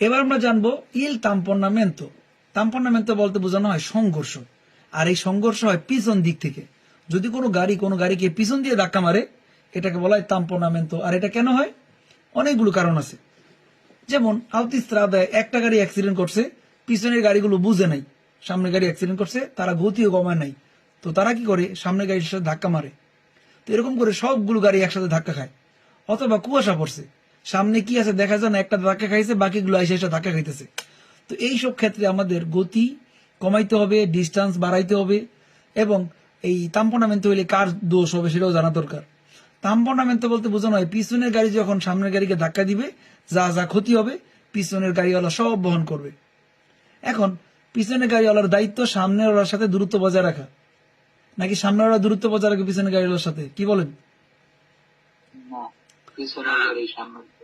এবার আমরা জানব ইল তাম্পন্নামেন্তো তাম্পন্নামেন্তো বলতে বোঝানো হয় সংঘর্ষ। আর এই সংঘর্ষ হয় পিছন দিক থেকে। যদি কোনো গাড়ি কোনো গাড়িকে পিছন দিয়ে ধাক্কা মারে, এটাকে বলা হয় তাম্পন্নামেন্তো আর এটা কেন হয়? অনেকগুলো কারণ আছে। যেমন আউতিস্ত্রাদায় একটা গাড়ি অ্যাক্সিডেন্ট করছে, পিছনের গাড়িগুলো বুঝে নাই। সামনের গাড়ি অ্যাক্সিডেন্ট করছে, তারা গতিও কমায় নাই। তো তারা কি করে? সামনের গাড়ির সাথে ধাক্কা মারে। তো এরকম করে সবগুলো গাড়ি একসাথে ধাক্কা খায়। অথবা কুয়াশা পড়ছে। সামনে কি আছে দেখা যায় না, একটা ধাক্কা খাইছে, বাকিগুলো এসে এসে ধাক্কা খাইতেছে। তো এই সব ক্ষেত্রে আমাদের গতি কমাইতে হবে ডিস্টেন্স বাড়াইতে হবে এবং এই তাম্পনামেন্ট হইলে কার দোষ হবে সেটাও জানা দরকার। তাম্পনামেন্ট বলতে বোঝানো হয়, পিছনের গাড়ি যখন সামনের গাড়িকে ধাক্কা দিবে, যা যা ক্ষতি হবে, পিছনের গাড়িওয়ালা সব বহন করবে। এখন, পিছনের গাড়িওয়ালার দায়িত্ব সামনের ওলার সাথে দূরত্ব বজায় রাখা। নাকি সামনের ওরা দূরত্ব বজায় রাখে পিছনের গাড়িওয়ালার সাথে? কি বলেন? সামনে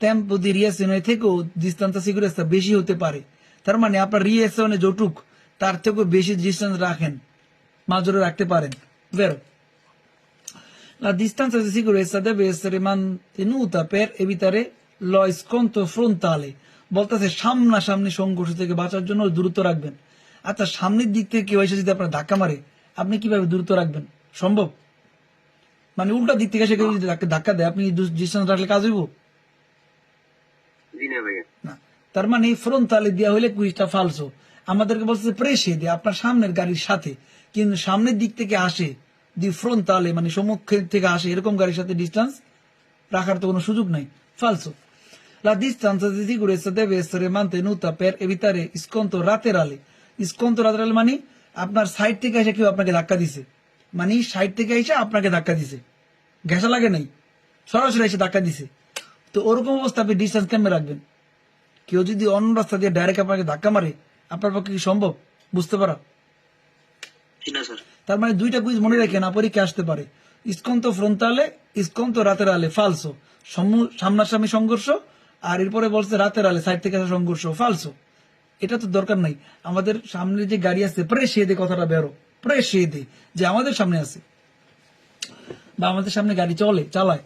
টেম্পো দি রিয়াসিনে থেকেও ডিস্টেন্স সিকিউরেন্সটা বেশি হতে পারে। তার মানে আপনার রিয়াসিনে যটুক তার থেকেও বেশি ডিস্টেন্স রাখেন মাঝরে রাখতে পারেন। বেরো। La distanza di sicurezza deve essere mantenuta per evitare lo scontro frontale, বলতেছে সামনাসামনি সংঘর্ষ থেকে বাঁচার জন্য দূরত্ব রাখবেন। আচ্ছা সামনের দিক থেকে কেউ এসে যদি আপনার ধাক্কা মারে, আপনি কীভাবে দূরত্ব রাখবেন? সম্ভব? মানে উল্টা দিক থেকে এসে কেউ যদি ধাক্কা- দেয়, আপনি ডিস্টেন্স রাখলে কাজ হইব? তার মানে ফ্রন্টালে দেওয়া হলে কুইজটা ফালসো আমাদেরকে বলছে প্রেসে দিয়ে, আপনার সামনের গাড়ির সাথে। কিন্তু সামনের দিক থেকে আসে দি ফ্রন্টালে মানে সম্মুখের থেকে আসে, এরকম গাড়ির সাথে ডিস্টেন্স রাখার তো কোনো সুযোগ নাই। ফালসো La distanza di sicurezza deve essere mantenuta per evitare sconto laterale. Sconto laterale মানে আপনার সাইড থেকে এসে কেউ আপনাকে ধাক্কা দিছে। মানে সাইড থেকে এসে আপনাকে ধাক্কা দিছে। ঘেঁষা লাগে নাই। সরাসরি এসে ধাক্কা দিছে। তো ওরকম অবস্থা আপনি ডিস্টেন্স কেমনে রাখবেন। কেউ যদি অন্য রাস্তা দিয়ে ডাইরেক্ট আপনাকে ধাক্কা মারে আপনার পক্ষে কি সম্ভব? বুঝতে পারা? তার মানে দুইটা কুইজ মনে রেখে না পরীক্ষা আসতে পারে। ইস্কন ইস্কন্ত ফ্রন্টালে ইস্কন্ত রাতের আলে ফালসো সামনাসামনি সংঘর্ষ আর এরপরে বলছে রাতের আলে সাইড থেকে আসা সংঘর্ষ ফালসো এটা তো দরকার নাই। আমাদের সামনে যে গাড়ি আছে প্রেসিয়ে দে কথাটা বেরো। প্রেসিয়ে দে যে আমাদের সামনে আছে। বা আমাদের সামনে গাড়ি চলে চালায়।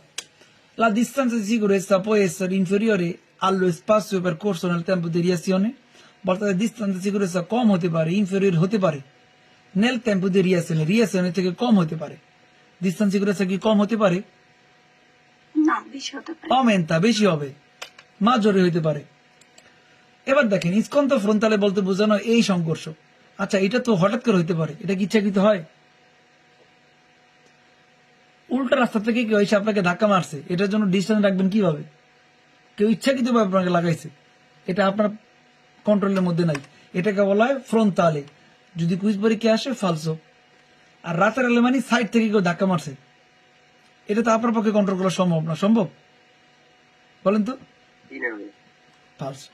La distanza di sicurezza può essere inferiore allo spazio percorso nel tempo di reazione বলতে ডিস্টেন্স সিকিউরিটি কম হতে পারে ইনফেরিয়র হতে পারে। নেল টেম্পো দি রিয়াসনে রিয়াসনে থেকে কম হতে পারে। ডিস্টেন্স সিকিউরিটি কি কম হতে পারে? না বেশি হতে পারে। অমেন্তা বেশি হবে। মাজরে হইতে পারে। এবার দেখেন ইস্কন্ত ফ্রন্টালে বলতে বোঝানো এই সংঘর্ষ। আচ্ছা এটা তো হঠাৎ করে হইতে পারে এটা কি ইচ্ছাকৃত হয়? উল্টা রাস্তা থেকে কেউ এসে আপনাকে ধাক্কা মারছে? এটার জন্য ডিস্টেন্স রাখবেন কীভাবে? কেউ ইচ্ছাকৃত ভাবে আপনাকে লাগাইছে? এটা আপনার কন্ট্রোলের মধ্যে নাই। এটাকে বলা হয় ফ্রন্তালে যদি কুইজ কে আসে ফালসো আর রাতের আলে মানে সাইড থেকে কেউ ধাক্কা মারছে। এটা তো আপনার পক্ষে কন্ট্রোল করা সম্ভব না। সম্ভব? বলেন তো। ফালসো